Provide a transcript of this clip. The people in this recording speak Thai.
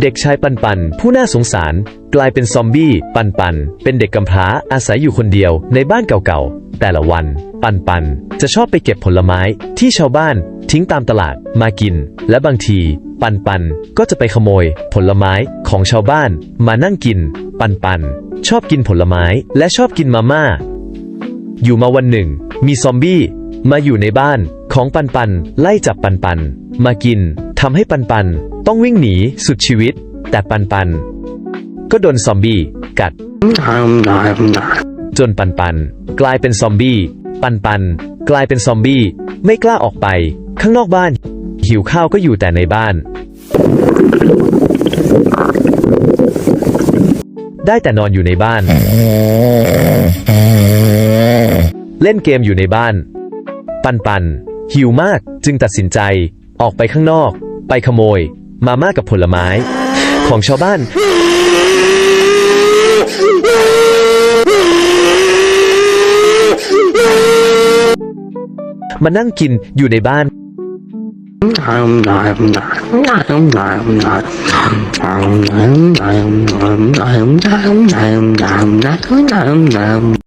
เด็กชายปันปัน ผู้น่าสงสาร กลายเป็นซอมบี้ ปันปัน เป็นเด็กกำพร้าอาศัยอยู่คนเดียวในบ้านเก่าๆ แต่ละวัน ปันปัน จะชอบไปเก็บผลไม้ที่ชาวบ้าน ทิ้งตามตลาดมากิน และบางที ปันปันก็จะไปขโมย ผลไม้ของชาวบ้าน มานั่งกิน ปันปัน ชอบกินผลไม้และชอบกินมาม่า อยู่มาวันหนึ่ง มีซอมบี้ มาอยู่ในบ้านของปันปัน ไล่จับปันปัน มากินทำให้ปันปัน ต้องวิ่งหนีสุดชีวิต แต่ปันปัน ก็โดนซอมบี้กัด จนปันปัน กลายเป็นซอมบี้ ปันปัน กลายเป็นซอมบี้ ไม่กล้าออกไป ข้างนอกบ้าน หิวข้าวก็อยู่แต่ในบ้าน ได้แต่นอนอยู่ในบ้าน เล่นเกมอยู่ในบ้าน ปันปัน หิวมากจึงตัดสินใจออกไปข้างนอก ไปขโมย มาม่ากับผลไม้ ของชาวบ้าน มานั่งกินอยู่ในบ้าน I'm